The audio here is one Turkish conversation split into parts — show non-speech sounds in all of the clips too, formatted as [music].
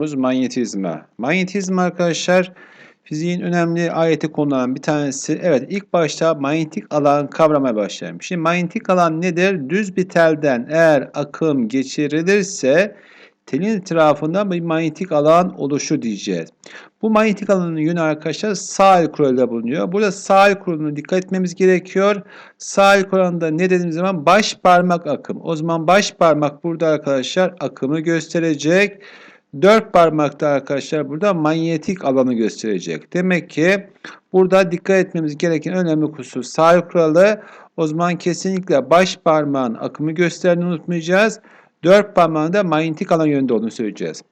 Manyetizma. Manyetizma arkadaşlar fiziğin önemli ayeti konulan bir tanesi. Evet ilk başta manyetik alan kavramaya başlayalım. Şimdi manyetik alan nedir? Düz bir telden eğer akım geçirilirse telin etrafında bir manyetik alan oluşu diyeceğiz. Bu manyetik alanın yönü arkadaşlar sağ el kuralıyla bulunuyor. Burada sağ el kuralına dikkat etmemiz gerekiyor. Sağ el kuralında ne dediğimiz zaman baş parmak akım. O zaman baş parmak burada arkadaşlar akımı gösterecek. Dört parmakta arkadaşlar burada manyetik alanı gösterecek. Demek ki burada dikkat etmemiz gereken önemli husus sağ kuralı. O zaman kesinlikle baş parmağın akımı gösterdiğini unutmayacağız. Dört parmağın da manyetik alan yönünde olduğunu söyleyeceğiz.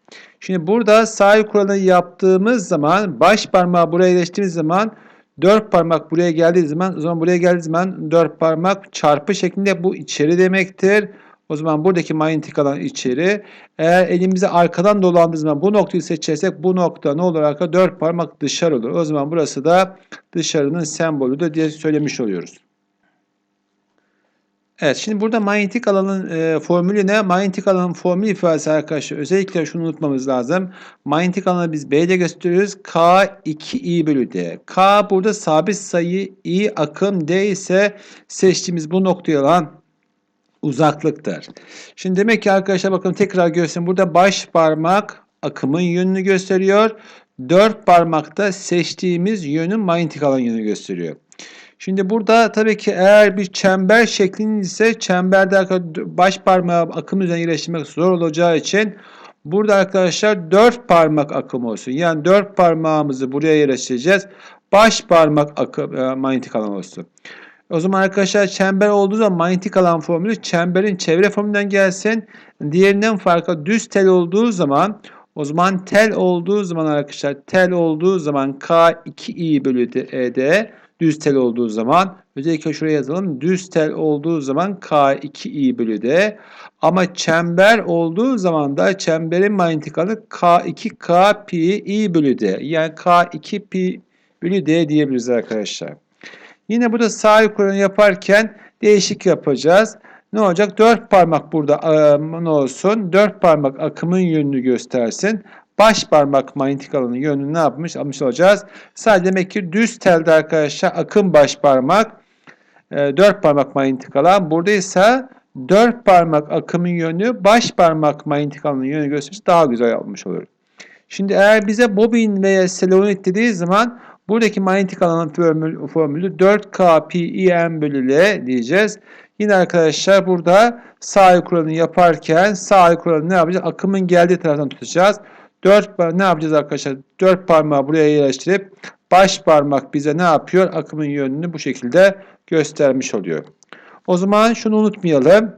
Şimdi burada sağ kuralı yaptığımız zaman baş parmağı buraya geçtiğimiz zaman dört parmak buraya geldiği zaman o zaman buraya geldiği zaman dört parmak çarpı şeklinde bu içeri demektir. O zaman buradaki manyetik alan içeri. Eğer elimizi arkadan dolandığımız zaman bu noktayı seçersek bu nokta ne olur arkadaşlar? Dört parmak dışarı olur. O zaman burası da dışarının sembolüdür diye söylemiş oluyoruz. Evet şimdi burada manyetik alanın e, formülü ne? Manyetik alanın formül ifadesi arkadaşlar özellikle şunu unutmamız lazım. Manyetik alanı biz B ile gösteriyoruz. K 2I bölü D. K burada sabit sayı, I akım, D ise seçtiğimiz bu noktaya alan uzaklıktır. Şimdi demek ki arkadaşlar bakın tekrar göstereyim. Burada baş parmak akımın yönünü gösteriyor. Dört parmakta seçtiğimiz yönün manyetik alan yönünü gösteriyor. Şimdi burada tabii ki eğer bir çember şeklinde ise çemberde baş parmağı akım üzerine yerleştirmek zor olacağı için burada arkadaşlar dört parmak akım olsun. Yani dört parmağımızı buraya yerleştireceğiz. Baş parmak akım, e, manyetik alan olsun. O zaman arkadaşlar çember olduğu zaman manyetik alan formülü çemberin çevre formülünden gelsin. Diğerinden farkı düz tel olduğu zaman o zaman tel olduğu zaman arkadaşlar tel olduğu zaman K2i bölü d düz tel olduğu zaman özellikle şuraya yazalım. Düz tel olduğu zaman K2i bölü d ama çember olduğu zaman da çemberin manyetik alanı K2 pi i bölü d yani K2 pi bölü d diyebiliriz arkadaşlar. Yine burada sağ kurunu yaparken değişik yapacağız. Ne olacak? Dört parmak burada ne olsun? Dört parmak akımın yönünü göstersin. Baş parmak manyetik alanın yönünü ne yapmış? Almış olacağız. Sadece demek ki düz telde arkadaşlar akım baş parmak. E, dört parmak manyetik alan. Burada ise dört parmak akımın yönü baş parmak manyetik alanın yönü gösterirse daha güzel yapmış olur. Şimdi eğer bize bobin veya selenoid dediği zaman Buradaki manyetik alanın formülü, formülü 4K pi im bölü L diyeceğiz. Yine arkadaşlar burada sağ kuralını yaparken sağ kuralını ne yapacağız? Akımın geldiği taraftan tutacağız. 4 ne yapacağız arkadaşlar? 4 parmağı buraya yerleştirip baş parmak bize ne yapıyor? Akımın yönünü bu şekilde göstermiş oluyor. O zaman şunu unutmayalım.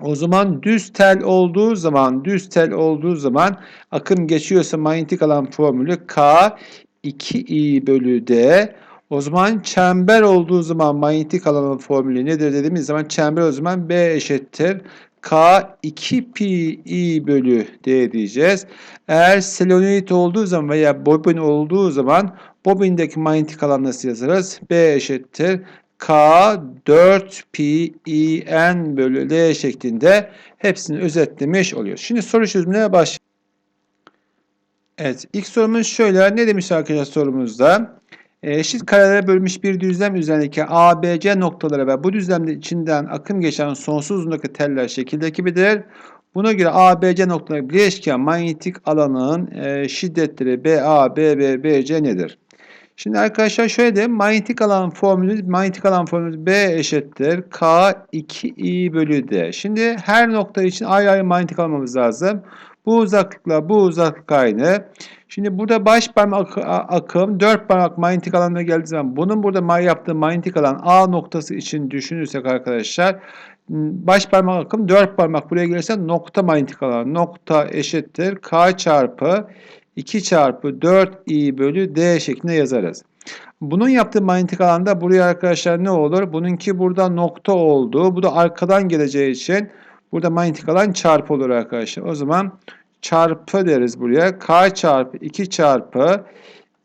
O zaman düz tel olduğu zaman, düz tel olduğu zaman akım geçiyorsa manyetik alan formülü K 2i bölü d. O zaman çember olduğu zaman manyetik alanın formülü nedir dediğimiz zaman çember o zaman B eşittir. K 2 pi i bölü D diyeceğiz. Eğer selenoid olduğu zaman veya bobin olduğu zaman bobindeki manyetik alan nasıl yazarız? B eşittir. K 4 pi i n bölü L şeklinde hepsini özetlemiş oluyor. Şimdi soru çözümüne başlayalım. Evet, ilk sorumuz şöyle. Ne demiş arkadaşlar sorumuzda? Eşit karelere bölmüş bir düzlem üzerindeki A, B, C noktaları ve bu düzlemde içinden akım geçen sonsuz uzunluktaki teller şekildeki gibidir. Buna göre A, B, C noktaları bileşken manyetik alanın e, şiddetleri B, A, B, B, B, C nedir? Şimdi arkadaşlar şöyle de manyetik alan formülü manyetik alan formülü B eşittir K 2i bölü D. Şimdi her nokta için ayrı ayrı manyetik almamız lazım. Bu uzaklıkla bu uzaklık aynı. Şimdi burada baş parmak akım 4 parmak manyetik alanına geldiği zaman bunun burada yaptığı manyetik alan A noktası için düşünürsek arkadaşlar baş parmak akım 4 parmak buraya gelirse nokta manyetik alan nokta eşittir K çarpı 2 çarpı 4 i bölü d şeklinde yazarız. Bunun yaptığı manyetik alanda buraya arkadaşlar ne olur? Bununki burada nokta oldu. Bu da arkadan geleceği için Burada manyetik alan çarpı olur arkadaşlar. O zaman çarpı deriz buraya. K çarpı 2 çarpı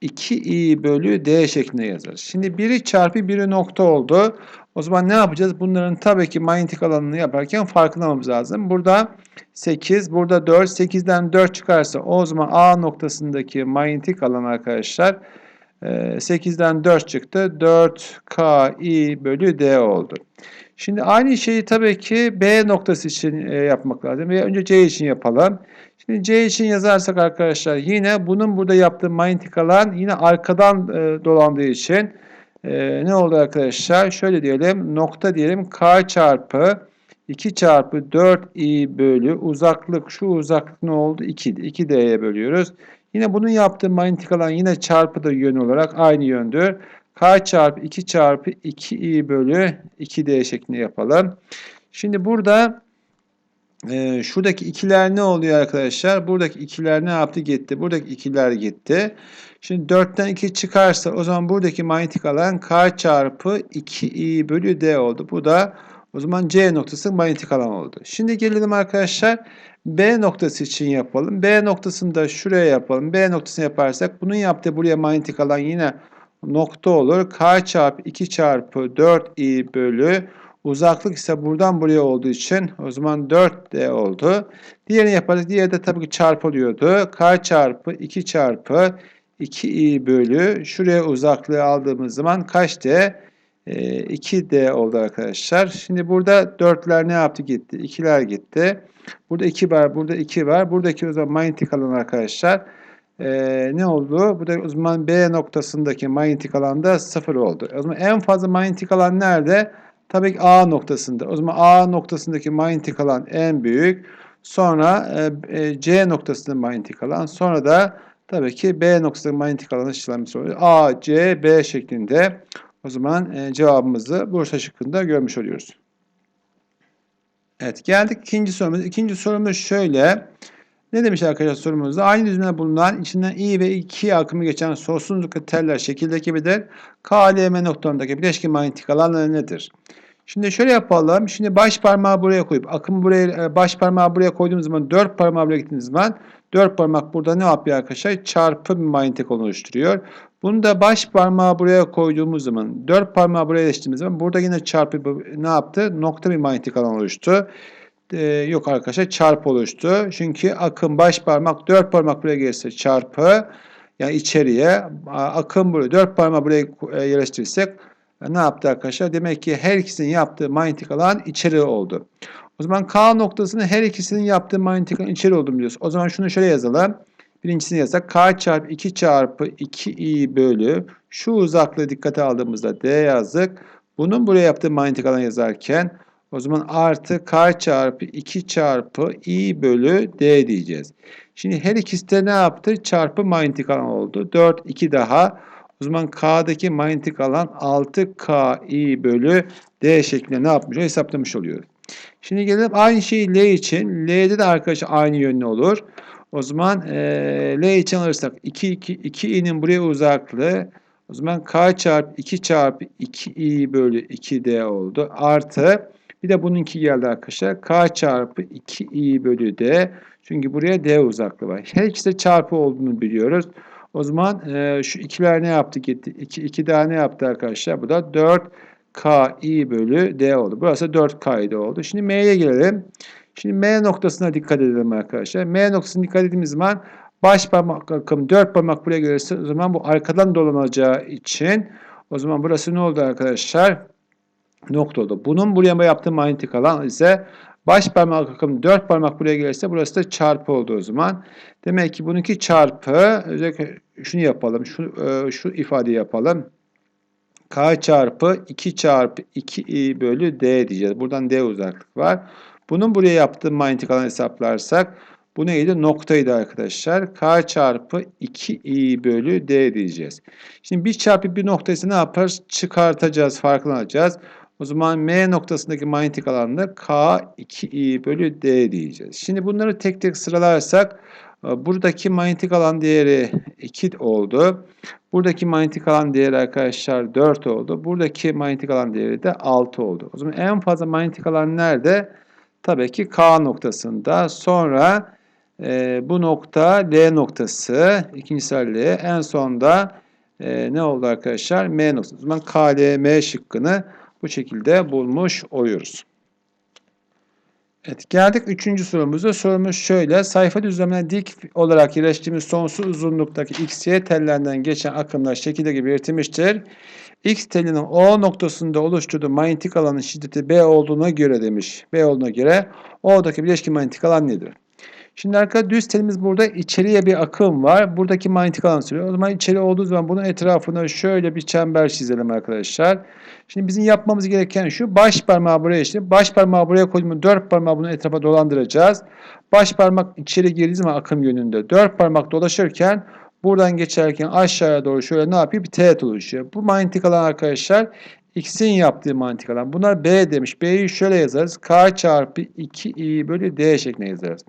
2i bölü d şeklinde yazarız. Şimdi biri çarpı biri nokta oldu. O zaman ne yapacağız? Bunların tabii ki manyetik alanını yaparken farkındamamız lazım. Burada 8, burada 4. 8'den 4 çıkarsa o zaman A noktasındaki manyetik alan arkadaşlar 8'den 4 çıktı. 4KI bölü D oldu. Şimdi aynı şeyi tabii ki B noktası için yapmak lazım. Ve önce C için yapalım. Şimdi C için yazarsak arkadaşlar yine bunun burada yaptığı manyetik alan yine arkadan dolandığı için ne oldu arkadaşlar? Şöyle diyelim nokta diyelim K çarpı 2 çarpı 4i bölü uzaklık şu uzaklık ne oldu? 2. 2d'ye bölüyoruz. Yine bunun yaptığı manyetik alan yine çarpı da yön olarak aynı yöndür. K çarpı 2 çarpı 2i bölü 2d şeklinde yapalım. Şimdi burada e, şuradaki ikiler ne oluyor arkadaşlar? Buradaki ikiler ne yaptı? Gitti. Buradaki ikiler gitti. Şimdi 4'ten 2 çıkarsa o zaman buradaki manyetik alan K çarpı 2i bölü d oldu. Bu da o zaman C noktası manyetik alan oldu. Şimdi gelelim arkadaşlar B noktası için yapalım. B noktasını da şuraya yapalım. B noktasını yaparsak bunun yaptığı buraya manyetik alan yine nokta olur. K çarpı 2 çarpı 4i bölü uzaklık ise buradan buraya olduğu için o zaman 4d oldu. Diğerini yaparız. Diğeri de tabii ki çarpılıyordu. K çarpı 2 çarpı 2i bölü şuraya uzaklığı aldığımız zaman kaç d? 2D ee, oldu arkadaşlar. Şimdi burada 4'ler ne yaptı gitti? 2'ler gitti. Burada 2 var, burada 2 var. Buradaki o zaman manyetik alan arkadaşlar ee, ne oldu? Bu da o zaman B noktasındaki manyetik alanda 0 oldu. O zaman en fazla manyetik alan nerede? Tabii ki A noktasında. O zaman A noktasındaki manyetik alan en büyük. Sonra e, e C noktasında manyetik alan. Sonra da tabii ki B noktasındaki manyetik alanı işlemimiz oluyor. A, C, B şeklinde. O zaman e, cevabımızı Bursa şıkkında görmüş oluyoruz. Evet geldik ikinci sorumuz. İkinci sorumuz şöyle. Ne demiş arkadaşlar sorumuzda? Aynı düzlemde bulunan içinden i ve 2 akımı geçen sonsuzlukla teller şekildeki bir KLM noktalarındaki bileşki manyetik alanları nedir? Şimdi şöyle yapalım. Şimdi baş parmağı buraya koyup akımı buraya e, baş parmağı buraya koyduğumuz zaman dört parmağı buraya gittiğimiz zaman dört parmak burada ne yapıyor arkadaşlar? Çarpı bir manyetik oluşturuyor. Bunu da baş parmağı buraya koyduğumuz zaman, dört parmağı buraya geçtiğimiz zaman burada yine çarpı ne yaptı? Nokta bir manyetik alan oluştu. Ee, yok arkadaşlar çarpı oluştu. Çünkü akım baş parmak, dört parmak buraya gelirse çarpı yani içeriye akım buraya dört parmağı buraya e, yerleştirirsek e, ne yaptı arkadaşlar? Demek ki her ikisinin yaptığı manyetik alan içeri oldu. O zaman K noktasını her ikisinin yaptığı manyetik alan içeri oldu diyoruz. O zaman şunu şöyle yazalım. Birincisini yazsak k çarpı 2 çarpı 2i bölü şu uzaklığı dikkate aldığımızda d yazdık. Bunun buraya yaptığı manyetik alan yazarken o zaman artı k çarpı 2 çarpı i bölü d diyeceğiz. Şimdi her ikisi de ne yaptı? Çarpı manyetik alan oldu. 4, 2 daha. O zaman k'daki manyetik alan 6k i bölü d şeklinde ne yapmış? Hesaplamış oluyoruz. Şimdi gelelim aynı şeyi L için. L'de de arkadaşlar aynı yönlü olur. O zaman e, L için alırsak 2, 2, 2i'nin buraya uzaklığı o zaman k çarpı 2 çarpı 2i bölü 2d oldu. Artı bir de bununki geldi arkadaşlar. k çarpı 2i bölü d. Çünkü buraya d uzaklığı var. Her ikisi çarpı olduğunu biliyoruz. O zaman e, şu ikiler ne yaptı gitti? 2, 2 daha ne yaptı arkadaşlar? Bu da 4 k i bölü d oldu. Burası 4 k oldu. Şimdi m'ye gelelim. Şimdi M noktasına dikkat edelim arkadaşlar. M noktasına dikkat ettiğimiz zaman baş parmak akım 4 parmak buraya gelirse o zaman bu arkadan dolanacağı için o zaman burası ne oldu arkadaşlar? Nokta. Bunun buraya yaptığı manyetik alan ise baş parmak akım 4 parmak buraya gelirse burası da çarpı oldu o zaman. Demek ki bununki çarpı özellikle şunu yapalım. Şu, e, şu ifadeyi yapalım. K çarpı 2 çarpı 2i bölü d diyeceğiz. Buradan d uzaklık var. Bunun buraya yaptığı manyetik alan hesaplarsak bu neydi? Noktaydı arkadaşlar. K çarpı 2i bölü d diyeceğiz. Şimdi bir çarpı bir noktaysa ne yaparız? Çıkartacağız, farkını alacağız. O zaman M noktasındaki manyetik alanda K 2i bölü d diyeceğiz. Şimdi bunları tek tek sıralarsak e, buradaki manyetik alan değeri 2 oldu. Buradaki manyetik alan değeri arkadaşlar 4 oldu. Buradaki manyetik alan değeri de 6 oldu. O zaman en fazla manyetik alan nerede? Tabii ki K noktasında. Sonra e, bu nokta L noktası. ikincisi L. En sonda e, ne oldu arkadaşlar? M noktası. O zaman K, L, M şıkkını bu şekilde bulmuş oluyoruz. Evet, geldik üçüncü sorumuza. Sorumuz şöyle. Sayfa düzlemine dik olarak yerleştiğimiz sonsuz uzunluktaki x, y tellerinden geçen akımlar şekilde gibi belirtilmiştir. X telinin O noktasında oluşturduğu manyetik alanın şiddeti B olduğuna göre demiş. B olduğuna göre O'daki bileşki manyetik alan nedir? Şimdi arkadaşlar düz telimiz burada içeriye bir akım var. Buradaki manyetik alan söylüyor. O zaman içeri olduğu zaman bunun etrafına şöyle bir çember çizelim arkadaşlar. Şimdi bizim yapmamız gereken şu. Baş parmağı buraya işte. Baş parmağı buraya koyduğumuz dört parmağı bunun etrafa dolandıracağız. Baş parmak içeri girdiği zaman akım yönünde. Dört parmak dolaşırken buradan geçerken aşağıya doğru şöyle ne yapıyor? Bir teğet oluşuyor. Bu manyetik alan arkadaşlar X'in yaptığı manyetik alan. Bunlar B demiş. B'yi şöyle yazarız. K çarpı 2i bölü D şeklinde yazarız.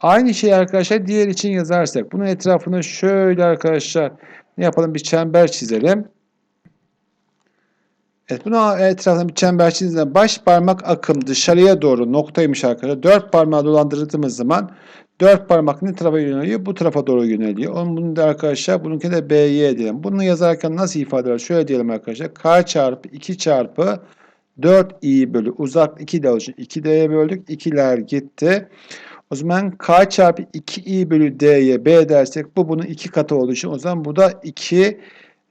Aynı şeyi arkadaşlar diğer için yazarsak. Bunun etrafına şöyle arkadaşlar ne yapalım? Bir çember çizelim. Evet, bunu etrafına bir çember çizdiğimizde baş parmak akım dışarıya doğru noktaymış arkadaşlar. Dört parmağı dolandırdığımız zaman dört parmak ne tarafa yöneliyor? Bu tarafa doğru yöneliyor. Onun bunu da arkadaşlar bununki de BY diyelim. Bunu yazarken nasıl ifade eder? Şöyle diyelim arkadaşlar. K çarpı 2 çarpı 4i bölü uzak 2 de olacak. 2d'ye böldük. 2'ler gitti. O zaman k çarpı 2i bölü d'ye b dersek bu bunun iki katı olduğu için o zaman bu da 2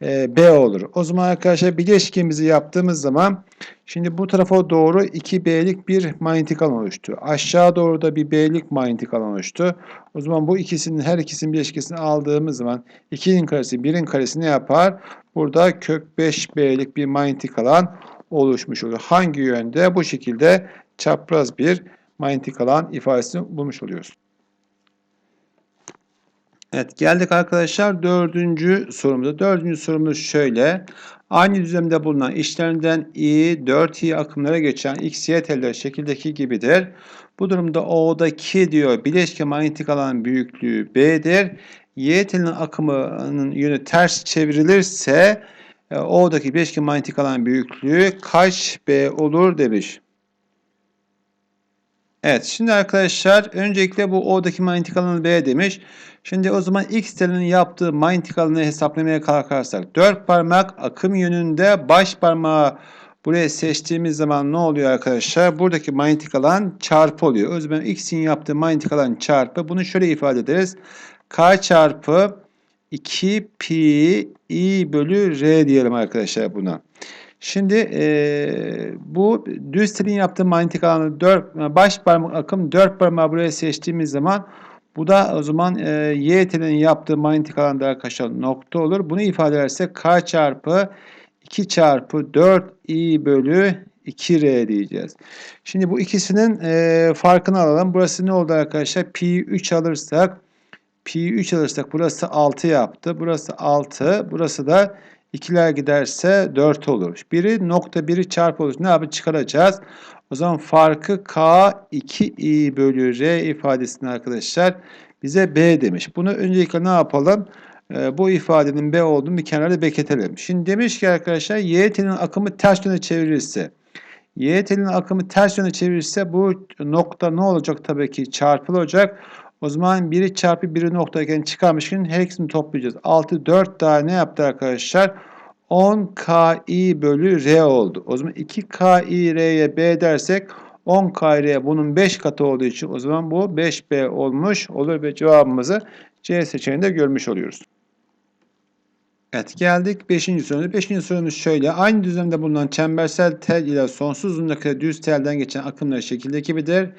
e, b olur. O zaman arkadaşlar bileşkemizi yaptığımız zaman şimdi bu tarafa doğru 2b'lik bir manyetik alan oluştu. Aşağı doğru da bir b'lik manyetik alan oluştu. O zaman bu ikisinin her ikisinin bileşkesini aldığımız zaman 2'nin karesi 1'in karesi ne yapar? Burada kök 5b'lik bir manyetik alan oluşmuş olur. Hangi yönde? Bu şekilde çapraz bir manyetik alan ifadesini bulmuş oluyoruz. Evet geldik arkadaşlar dördüncü sorumuza. Dördüncü sorumuz şöyle. Aynı düzlemde bulunan içlerinden i, 4i akımlara geçen x, y teller şekildeki gibidir. Bu durumda O'daki diyor bileşke manyetik alan büyüklüğü B'dir. Y telinin akımının yönü ters çevrilirse e, O'daki bileşke manyetik alan büyüklüğü kaç B olur demiş. Evet şimdi arkadaşlar öncelikle bu O'daki manyetik alanı B demiş. Şimdi o zaman X telinin yaptığı manyetik alanı hesaplamaya kalkarsak 4 parmak akım yönünde baş parmağı buraya seçtiğimiz zaman ne oluyor arkadaşlar? Buradaki manyetik alan çarpı oluyor. O zaman X'in yaptığı manyetik alan çarpı. Bunu şöyle ifade ederiz. K çarpı 2 pi i bölü r diyelim arkadaşlar buna. Şimdi e, bu düz telin yaptığı manyetik alanı 4 baş parmak akım 4 parmağı buraya seçtiğimiz zaman bu da o zaman e, y telinin yaptığı manyetik alanda arkadaşlar nokta olur. Bunu ifade edersek k çarpı 2 çarpı 4 i bölü 2r diyeceğiz. Şimdi bu ikisinin e, farkını alalım. Burası ne oldu arkadaşlar? Pi 3 alırsak pi 3 alırsak burası 6 yaptı. Burası 6. Burası da 2'ler giderse 4 olur. Biri nokta biri çarpı olur. Ne yapıp çıkaracağız? O zaman farkı K 2i bölü R ifadesini arkadaşlar bize B demiş. Bunu öncelikle ne yapalım? Ee, bu ifadenin B olduğunu bir kenarda bekletelim. Şimdi demiş ki arkadaşlar Y telinin akımı ters yöne çevirirse Y telinin akımı ters yöne çevirirse bu nokta ne olacak tabii ki çarpılı olacak. O zaman 1'i çarpı 1'i noktayken çıkarmışken her ikisini toplayacağız. 6 4 daha ne yaptı arkadaşlar? 10 ki bölü r oldu. O zaman 2 ki r'ye b dersek 10 ki r bunun 5 katı olduğu için o zaman bu 5b olmuş olur ve cevabımızı C seçeneğinde görmüş oluyoruz. Evet geldik 5. sorumuza. 5. sorumuz şöyle. Aynı düzlemde bulunan çembersel tel ile sonsuz uzunluktaki düz telden geçen akımlar şekilde gibidir.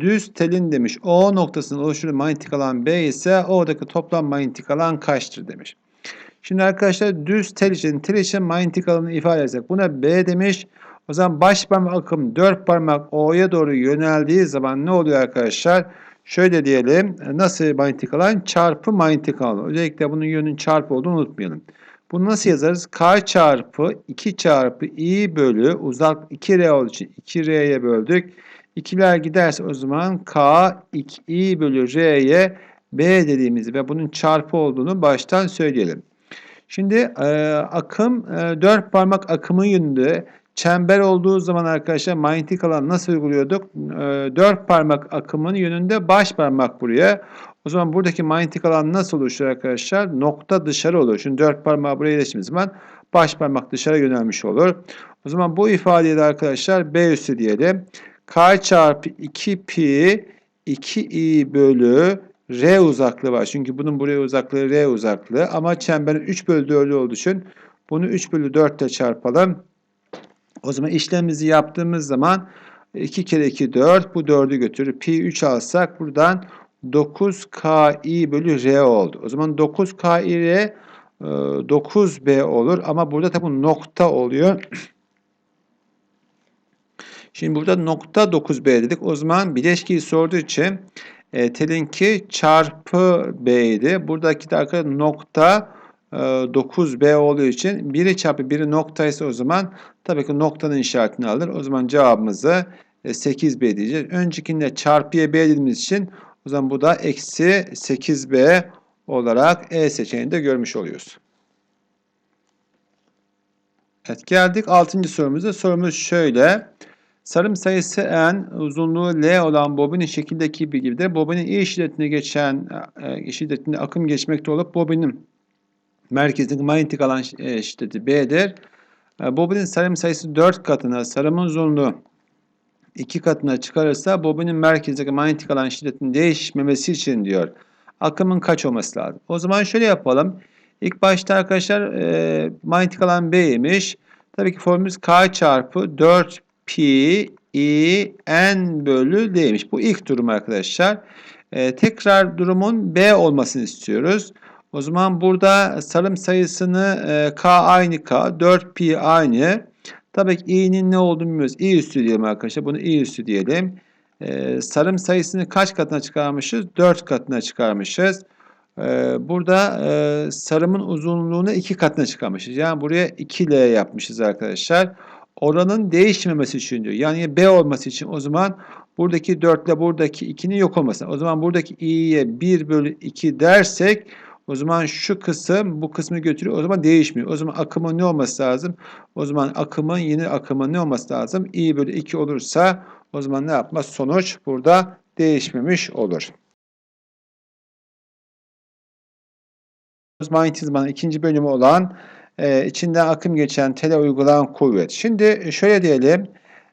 Düz telin demiş O noktasının oluşturduğu manyetik alan B ise oradaki toplam manyetik alan kaçtır demiş. Şimdi arkadaşlar düz tel için tel için manyetik alanı ifade edersek buna B demiş. O zaman baş parmak akım 4 parmak O'ya doğru yöneldiği zaman ne oluyor arkadaşlar? Şöyle diyelim. Nasıl manyetik alan? Çarpı manyetik alan. Özellikle bunun yönün çarpı olduğunu unutmayalım. Bunu nasıl yazarız? K çarpı 2 çarpı i bölü uzak 2R olduğu için 2R'ye böldük. 2'ler giderse o zaman K 2i bölü R'ye B dediğimiz ve bunun çarpı olduğunu baştan söyleyelim. Şimdi e, akım e, dört parmak akımı yönünde Çember olduğu zaman arkadaşlar manyetik alan nasıl uyguluyorduk? E, dört parmak akımın yönünde baş parmak buraya. O zaman buradaki manyetik alan nasıl oluşur arkadaşlar? Nokta dışarı olur. Şimdi dört parmağı buraya iletişimiz zaman baş parmak dışarı yönelmiş olur. O zaman bu ifadeyi de arkadaşlar B üssü diyelim. K çarpı 2 pi 2i bölü r uzaklığı var. Çünkü bunun buraya uzaklığı r uzaklığı. Ama çemberin 3 bölü 4'ü olduğu için bunu 3 bölü 4 ile çarpalım. O zaman işlemimizi yaptığımız zaman 2 kere 2 4 bu 4'ü götürür. Pi 3 alsak buradan 9ki bölü r oldu. O zaman 9ki r 9b olur ama burada tabi nokta oluyor. [clears throat] Şimdi burada nokta 9b dedik. O zaman bileşkiyi sorduğu için e, telinki çarpı b idi. Buradaki de arkadaşlar nokta e, 9b olduğu için 1'i çarpı 1'i noktaysa o zaman tabii ki noktanın işaretini alır. O zaman cevabımızı e, 8b diyeceğiz. Öncekinde çarpıya b dediğimiz için o zaman bu da eksi 8b olarak E seçeneğinde görmüş oluyoruz. Evet geldik 6. sorumuza. Sorumuz şöyle. Sarım sayısı n, uzunluğu l olan bobinin şekildeki bilgidir. Bobinin i şiddetine geçen e, şiddetinde akım geçmekte olup bobinin merkezindeki manyetik alan e, şiddeti B'dir. E, bobinin sarım sayısı 4 katına, sarımın uzunluğu 2 katına çıkarırsa bobinin merkezindeki manyetik alan şiddetinin değişmemesi için diyor. Akımın kaç olması lazım? O zaman şöyle yapalım. İlk başta arkadaşlar e, manyetik alan B'ymiş. Tabii ki formülümüz K çarpı 4 pi i n bölü d'ymiş. Bu ilk durum arkadaşlar. E, tekrar durumun B olmasını istiyoruz. O zaman burada sarım sayısını e, K aynı K, 4 pi aynı. Tabii ki i'nin ne olduğunu bilmiyoruz. i üstü diyelim arkadaşlar. Bunu i üstü diyelim. Ee, sarım sayısını kaç katına çıkarmışız? 4 katına çıkarmışız. Ee, burada e, sarımın uzunluğunu 2 katına çıkarmışız. Yani buraya 2L yapmışız arkadaşlar. Oranın değişmemesi için diyor. Yani B olması için o zaman buradaki 4 ile buradaki 2'nin yok olması. O zaman buradaki i'ye 1 bölü 2 dersek o zaman şu kısım bu kısmı götürüyor. O zaman değişmiyor. O zaman akımın ne olması lazım? O zaman akımın yeni akımın ne olması lazım? i bölü 2 olursa o zaman ne yapmaz? Sonuç burada değişmemiş olur. Manyetizmanın ikinci bölümü olan e, içinden akım geçen tele uygulanan kuvvet. Şimdi şöyle diyelim.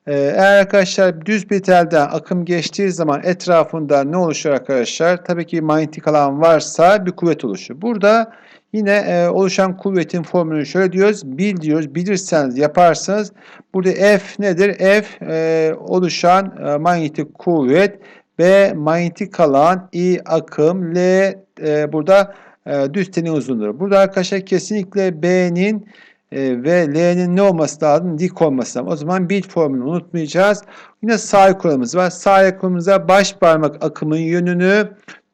E, eğer arkadaşlar düz bir telden akım geçtiği zaman etrafında ne oluşur arkadaşlar? Tabii ki manyetik alan varsa bir kuvvet oluşur. Burada yine e, oluşan kuvvetin formülünü şöyle diyoruz. Bil diyoruz. Bilirseniz yaparsanız burada F nedir? F e, oluşan e, manyetik kuvvet B manyetik alan I akım L e, burada e, düz telin uzunluğu. Burada arkadaşlar kesinlikle B'nin ve L'nin ne olması lazım? Dik olması lazım. O zaman bit formülünü unutmayacağız. Yine sağ kuralımız var. Sağ kuralımıza baş parmak akımın yönünü,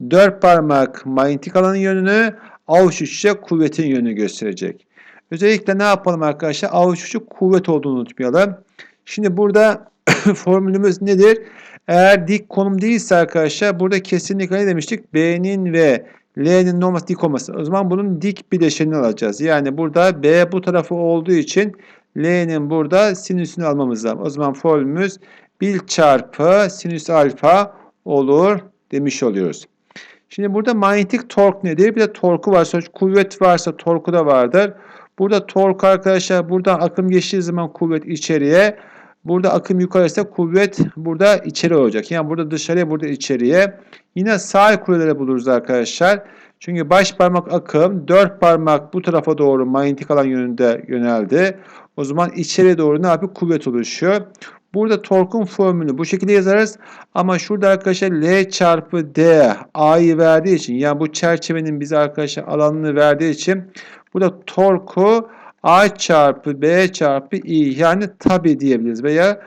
dört parmak manyetik alanın yönünü, avuç içe kuvvetin yönünü gösterecek. Özellikle ne yapalım arkadaşlar? Avuç içi kuvvet olduğunu unutmayalım. Şimdi burada [coughs] formülümüz nedir? Eğer dik konum değilse arkadaşlar burada kesinlikle ne demiştik? B'nin ve L'nin olması dik olması. O zaman bunun dik bileşenini alacağız. Yani burada B bu tarafı olduğu için L'nin burada sinüsünü almamız lazım. O zaman formülümüz 1 çarpı sinüs alfa olur demiş oluyoruz. Şimdi burada manyetik tork nedir? Bir de torku varsa, kuvvet varsa torku da vardır. Burada tork arkadaşlar buradan akım geçtiği zaman kuvvet içeriye. Burada akım yukarıysa kuvvet burada içeri olacak. Yani burada dışarıya burada içeriye. Yine sağ kuleleri buluruz arkadaşlar. Çünkü baş parmak akım, dört parmak bu tarafa doğru manyetik alan yönünde yöneldi. O zaman içeri doğru ne yapıyor? Kuvvet oluşuyor. Burada torkun formülü bu şekilde yazarız. Ama şurada arkadaşlar L çarpı D A'yı verdiği için yani bu çerçevenin bize arkadaşlar alanını verdiği için burada torku A çarpı B çarpı I yani tabi diyebiliriz veya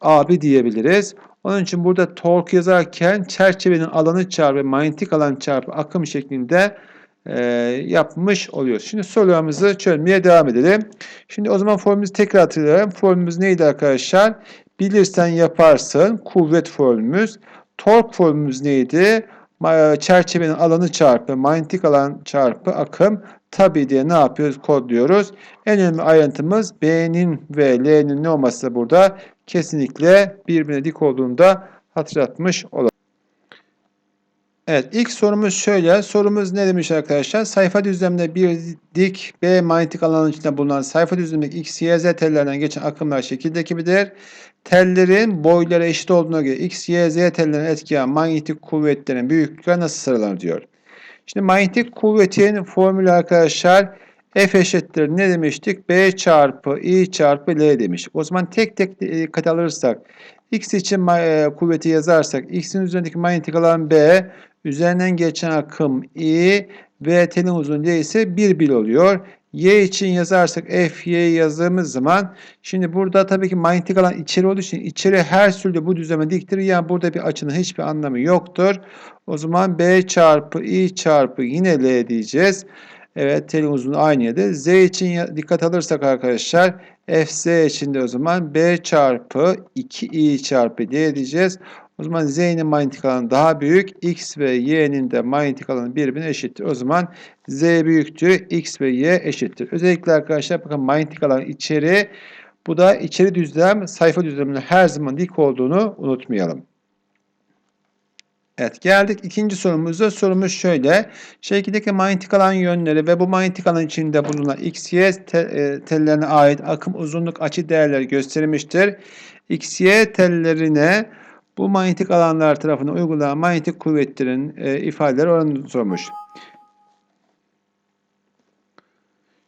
abi diyebiliriz. Onun için burada tork yazarken çerçevenin alanı çarpı manyetik alan çarpı akım şeklinde e, yapmış oluyoruz. Şimdi sorularımızı çözmeye devam edelim. Şimdi o zaman formülümüzü tekrar hatırlayalım. Formülümüz neydi arkadaşlar? Bilirsen yaparsın. Kuvvet formülümüz. Tork formülümüz neydi? Ma- çerçevenin alanı çarpı manyetik alan çarpı akım tabi diye ne yapıyoruz? Kodluyoruz. En önemli ayrıntımız B'nin ve L'nin ne olması burada kesinlikle birbirine dik olduğunda hatırlatmış olalım. Evet ilk sorumuz şöyle. Sorumuz ne demiş arkadaşlar? Sayfa düzleminde bir dik B manyetik alanın içinde bulunan sayfa düzlemindeki X, Y, Z tellerinden geçen akımlar şekilde gibidir. Tellerin boyları eşit olduğuna göre X, Y, Z tellerine etkileyen manyetik kuvvetlerin büyüklükleri nasıl sıralanır diyor. Şimdi manyetik kuvvetin formülü arkadaşlar F eşittir ne demiştik? B çarpı I çarpı L demiş. O zaman tek tek dikkat alırsak X için e, kuvveti yazarsak X'in üzerindeki manyetik alan B, üzerinden geçen akım I ve telin uzunluğu ise 1 bil oluyor. Y için yazarsak F, Y yazdığımız zaman şimdi burada tabii ki manyetik alan içeri olduğu için içeri her türlü bu düzleme diktir. Yani burada bir açının hiçbir anlamı yoktur. O zaman B çarpı I çarpı yine L diyeceğiz. Evet telin uzunluğu aynı yerde. Z için dikkat alırsak arkadaşlar Fz için de o zaman B çarpı 2i çarpı D diyeceğiz. O zaman Z'nin manyetik alanı daha büyük. X ve Y'nin de manyetik alanı birbirine eşittir. O zaman Z büyüktür. X ve Y eşittir. Özellikle arkadaşlar bakın manyetik alan içeri. Bu da içeri düzlem sayfa düzleminin her zaman dik olduğunu unutmayalım. Evet geldik ikinci sorumuza. Sorumuz şöyle. Şekildeki manyetik alan yönleri ve bu manyetik alan içinde bulunan x, y e, tellerine ait akım uzunluk açı değerleri gösterilmiştir. x, y tellerine bu manyetik alanlar tarafından uygulanan manyetik kuvvetlerin e, ifadeleri oranını sormuş.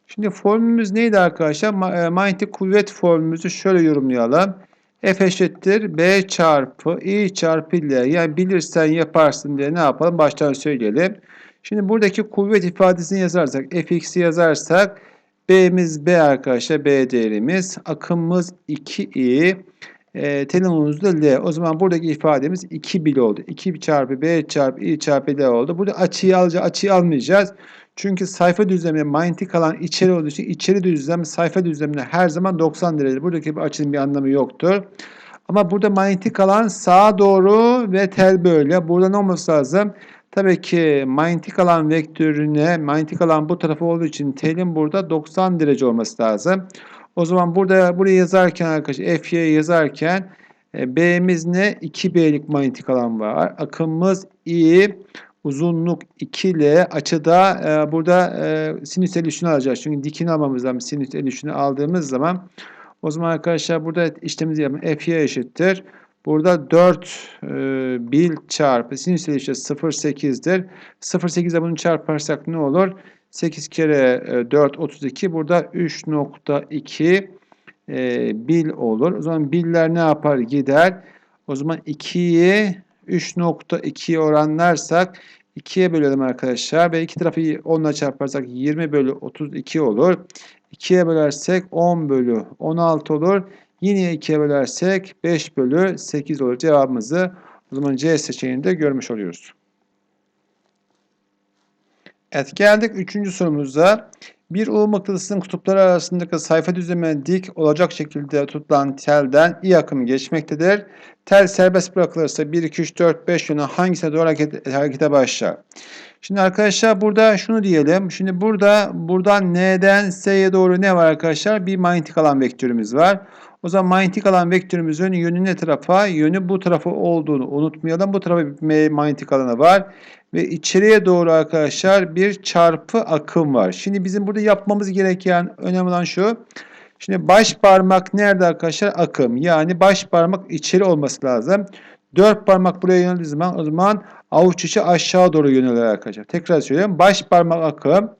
Şimdi formülümüz neydi arkadaşlar? Ma e, manyetik kuvvet formülümüzü şöyle yorumlayalım. F eşittir B çarpı I çarpı L. Yani bilirsen yaparsın diye ne yapalım? Baştan söyleyelim. Şimdi buradaki kuvvet ifadesini yazarsak Fx'i yazarsak B'miz B arkadaşlar. B değerimiz. Akımımız 2I. E, telimumuz da L. O zaman buradaki ifademiz 2 bil oldu. 2 çarpı B çarpı I çarpı L oldu. Burada açıyı alacağız. Açıyı almayacağız. Çünkü sayfa düzleminde manyetik alan içeri olduğu için içeri düzlem sayfa düzleminde her zaman 90 derece. Buradaki bir açının bir anlamı yoktur. Ama burada manyetik alan sağa doğru ve tel böyle. Burada ne olması lazım? Tabii ki manyetik alan vektörüne manyetik alan bu tarafa olduğu için telin burada 90 derece olması lazım. O zaman burada burayı yazarken arkadaşlar F'ye yazarken e, B'miz ne? 2B'lik manyetik alan var. Akımımız I. Uzunluk 2 ile açıda e, burada e, sinüs 53'ünü alacağız. Çünkü dikini almamız lazım. Sinüs 53'ünü aldığımız zaman o zaman arkadaşlar burada işlemimizi yapın. F'ye eşittir. Burada 4 e, bil çarpı sinüs 53 0.8'dir. 0.8'e bunu çarparsak ne olur? 8 kere e, 4 32. Burada 3.2 e, bil olur. O zaman biller ne yapar? Gider. O zaman 2'yi 3.2'ye oranlarsak 2'ye bölelim arkadaşlar. Ve iki tarafı 10 ile çarparsak 20 bölü 32 olur. 2'ye bölersek 10 bölü 16 olur. Yine 2'ye bölersek 5 bölü 8 olur. Cevabımızı o zaman C seçeneğinde görmüş oluyoruz. Evet geldik 3. sorumuza. Bir U mıknatısının kutupları arasındaki sayfa düzlemine dik olacak şekilde tutulan telden I akımı geçmektedir. Tel serbest bırakılırsa 1, 2, 3, 4, 5 yönü hangisine doğru hareket, harekete başlar? Şimdi arkadaşlar burada şunu diyelim. Şimdi burada buradan N'den S'ye doğru ne var arkadaşlar? Bir manyetik alan vektörümüz var. O zaman manyetik alan vektörümüzün yönü ne tarafa? Yönü bu tarafa olduğunu unutmayalım. Bu tarafa bir manyetik alanı var. Ve içeriye doğru arkadaşlar bir çarpı akım var. Şimdi bizim burada yapmamız gereken önemli olan şu. Şimdi baş parmak nerede arkadaşlar? Akım. Yani baş parmak içeri olması lazım. Dört parmak buraya yöneldiği zaman o zaman avuç içi aşağı doğru yönelir arkadaşlar. Tekrar söylüyorum. Baş parmak akım.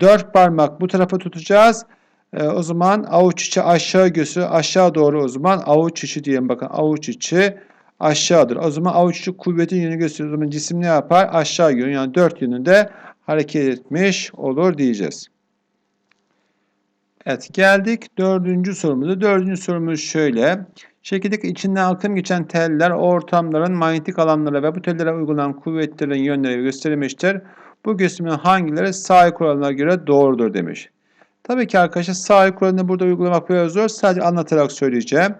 Dört parmak bu tarafa tutacağız. Ee, o zaman avuç içi aşağı göğsü aşağı doğru o zaman avuç içi diyelim bakın avuç içi aşağıdır. O zaman avuç içi kuvvetin yönü gösteriyor. O zaman cisim ne yapar? Aşağı yönü yani dört yönünde hareket etmiş olur diyeceğiz. Evet geldik dördüncü sorumuza. Dördüncü sorumuz şöyle. Şekildeki içinden akım geçen teller ortamların manyetik alanlara ve bu tellere uygulanan kuvvetlerin yönleri gösterilmiştir. Bu gösterimin hangileri sahip kuralına göre doğrudur demiş. Tabii ki arkadaşlar sahip kuralını burada uygulamak biraz zor. Sadece anlatarak söyleyeceğim.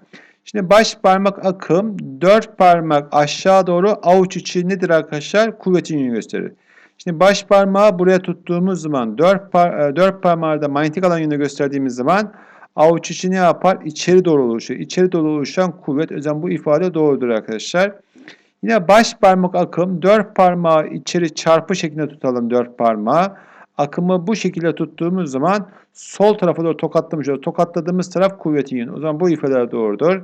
Şimdi baş parmak akım, dört parmak aşağı doğru avuç içi nedir arkadaşlar? Kuvvetin yönü gösterir. Şimdi baş parmağı buraya tuttuğumuz zaman dört, par e, dört parmağı da manyetik alan yönünü gösterdiğimiz zaman avuç içi ne yapar? İçeri doğru oluşur. İçeri doğru oluşan kuvvet. O yüzden bu ifade doğrudur arkadaşlar. Yine baş parmak akım, dört parmağı içeri çarpı şeklinde tutalım dört parmağı. Akımı bu şekilde tuttuğumuz zaman sol tarafa doğru tokatlamış olur. Tokatladığımız taraf kuvvetin yönü. O zaman bu ifadeler doğrudur.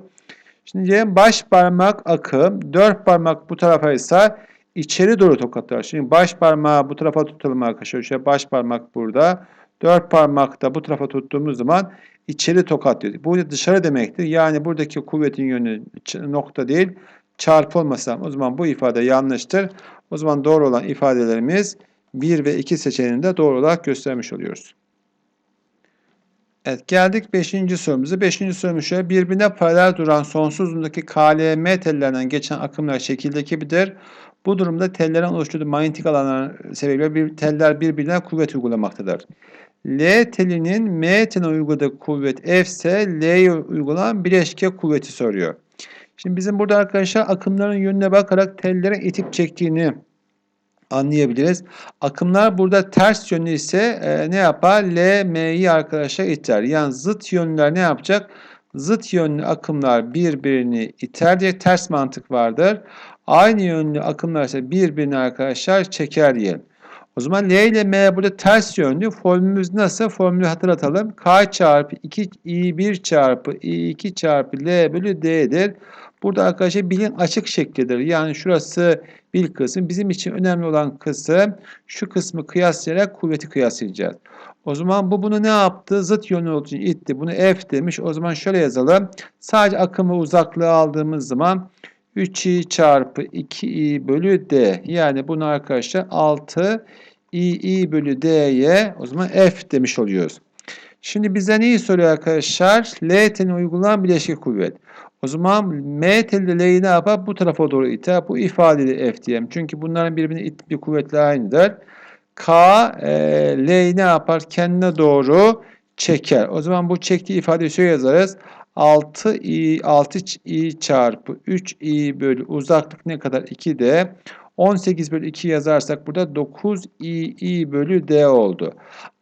Şimdi baş parmak akım, dört parmak bu tarafa ise içeri doğru tokatlar. Şimdi baş parmağı bu tarafa tutalım arkadaşlar. İşte baş parmak burada. Dört parmak da bu tarafa tuttuğumuz zaman içeri tokatlıyor. Bu dışarı demektir. Yani buradaki kuvvetin yönü nokta değil, çarpı olması. O zaman bu ifade yanlıştır. O zaman doğru olan ifadelerimiz 1 ve 2 seçeneğinde doğru olarak göstermiş oluyoruz. Evet geldik 5. sorumuza. 5. sorumuz şöyle. Birbirine paralel duran sonsuz uzunluktaki KLM tellerinden geçen akımlar şekildeki bilir. Bu durumda tellerin oluşturduğu manyetik alanlar sebebiyle bir, teller birbirine kuvvet uygulamaktadır. L telinin M teline uyguladığı kuvvet F ise L'ye uygulanan bileşke kuvveti soruyor. Şimdi bizim burada arkadaşlar akımların yönüne bakarak tellerin itip çektiğini anlayabiliriz. Akımlar burada ters yönlü ise e, ne yapar? L, M'yi arkadaşlar iter. Yani zıt yönler ne yapacak? Zıt yönlü akımlar birbirini iter diye ters mantık vardır. Aynı yönlü akımlar ise birbirini arkadaşlar çeker diyelim. O zaman L ile M burada ters yönlü. Formülümüz nasıl? Formülü hatırlatalım. K çarpı 2 I1 çarpı I2 çarpı L bölü D'dir. Burada arkadaşlar bilin açık şeklidir. Yani şurası bir kısım. Bizim için önemli olan kısım şu kısmı kıyaslayarak kuvveti kıyaslayacağız. O zaman bu bunu ne yaptı? Zıt yönlü olduğu için itti. Bunu F demiş. O zaman şöyle yazalım. Sadece akımı uzaklığı aldığımız zaman 3i çarpı 2i bölü d. Yani bunu arkadaşlar 6 i bölü d'ye o zaman f demiş oluyoruz. Şimdi bize neyi soruyor arkadaşlar? L uygulanan bileşik kuvvet. O zaman M teli L'yi ne yapar? Bu tarafa doğru iter. Bu ifadeli F diyelim. Çünkü bunların birbirine ittiği kuvvetle aynıdır. K e, L'yi ne yapar? Kendine doğru çeker. O zaman bu çektiği ifadeyi şöyle yazarız. 6i 6i çarpı 3i bölü uzaklık ne kadar? 2 d. 18 bölü 2 yazarsak burada 9i bölü d oldu.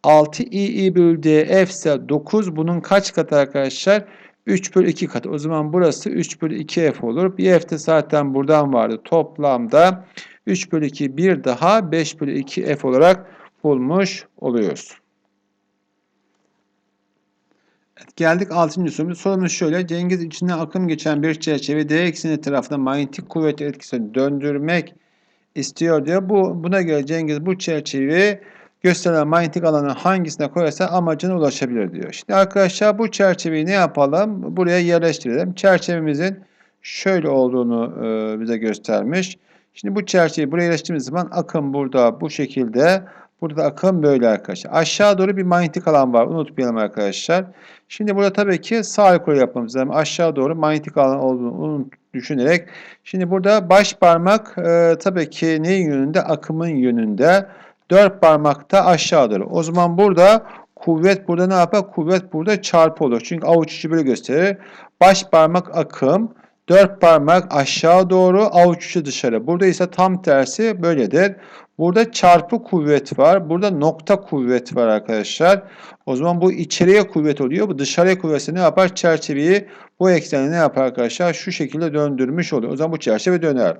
6i bölü d f ise 9 bunun kaç katı arkadaşlar? 3 bölü 2 katı. O zaman burası 3 bölü 2 f olur. Bir f de zaten buradan vardı. Toplamda 3 bölü 2 bir daha 5 bölü 2 f olarak bulmuş oluyoruz. Evet, geldik 6. sorumuz. Sorumuz şöyle. Cengiz içinden akım geçen bir çerçeve D ekseni etrafında manyetik kuvvet etkisini döndürmek istiyor diyor. Bu, buna göre Cengiz bu çerçeveyi gösterilen manyetik alanın hangisine koyarsa amacına ulaşabilir diyor. Şimdi arkadaşlar bu çerçeveyi ne yapalım? Buraya yerleştirelim. Çerçevemizin şöyle olduğunu e, bize göstermiş. Şimdi bu çerçeveyi buraya yerleştirdiğimiz zaman akım burada bu şekilde. Burada akım böyle arkadaşlar. Aşağı doğru bir manyetik alan var. Unutmayalım arkadaşlar. Şimdi burada tabii ki sağ yukarı yapmamız lazım. Aşağı doğru manyetik alan olduğunu düşünerek. Şimdi burada baş parmak e, tabii ki neyin yönünde? Akımın yönünde. Dört parmakta aşağıdır. O zaman burada kuvvet burada ne yapar? Kuvvet burada çarpı olur. Çünkü avuç içi böyle gösterir. Baş parmak akım. Dört parmak aşağı doğru avuç içi dışarı. Burada ise tam tersi böyledir. Burada çarpı kuvvet var. Burada nokta kuvvet var arkadaşlar. O zaman bu içeriye kuvvet oluyor. Bu dışarıya kuvvetse ne yapar? Çerçeveyi bu ekseni ne yapar arkadaşlar? Şu şekilde döndürmüş oluyor. O zaman bu çerçeve döner.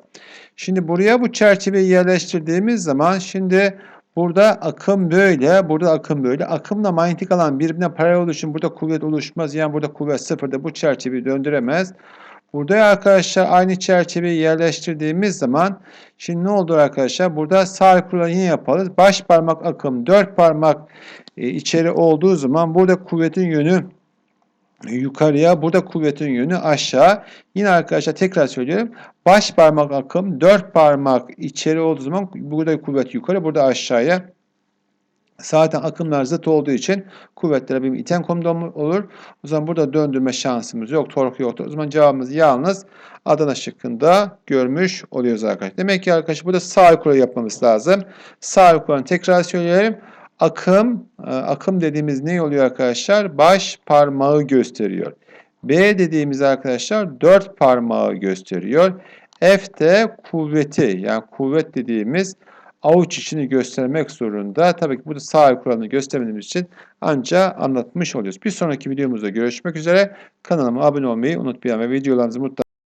Şimdi buraya bu çerçeveyi yerleştirdiğimiz zaman şimdi Burada akım böyle, burada akım böyle. Akımla manyetik alan birbirine paralel olduğu için burada kuvvet oluşmaz. Yani burada kuvvet sıfırda bu çerçeveyi döndüremez. Burada arkadaşlar aynı çerçeveyi yerleştirdiğimiz zaman şimdi ne oldu arkadaşlar? Burada sağ kuralı yine yapalım. Baş parmak akım, dört parmak e, içeri olduğu zaman burada kuvvetin yönü yukarıya, burada kuvvetin yönü aşağı. Yine arkadaşlar tekrar söylüyorum. Baş parmak akım, dört parmak içeri olduğu zaman burada kuvvet yukarı, burada aşağıya. Zaten akımlar zıt olduğu için kuvvetlere bir iten konumda olur. O zaman burada döndürme şansımız yok. Tork yoktur. O zaman cevabımız yalnız Adana şıkkında görmüş oluyoruz arkadaşlar. Demek ki arkadaşlar burada sağ yukarı yapmamız lazım. Sağ yukarı tekrar söyleyelim. Akım, e, akım dediğimiz ne oluyor arkadaşlar? Baş parmağı gösteriyor. B dediğimiz arkadaşlar 4 parmağı gösteriyor. F de kuvveti yani kuvvet dediğimiz avuç içini göstermek zorunda. Tabii ki burada sağ kuralını göstermediğimiz için ancak anlatmış oluyoruz. Bir sonraki videomuzda görüşmek üzere. Kanalıma abone olmayı unutmayın ve videolarınızı mutlaka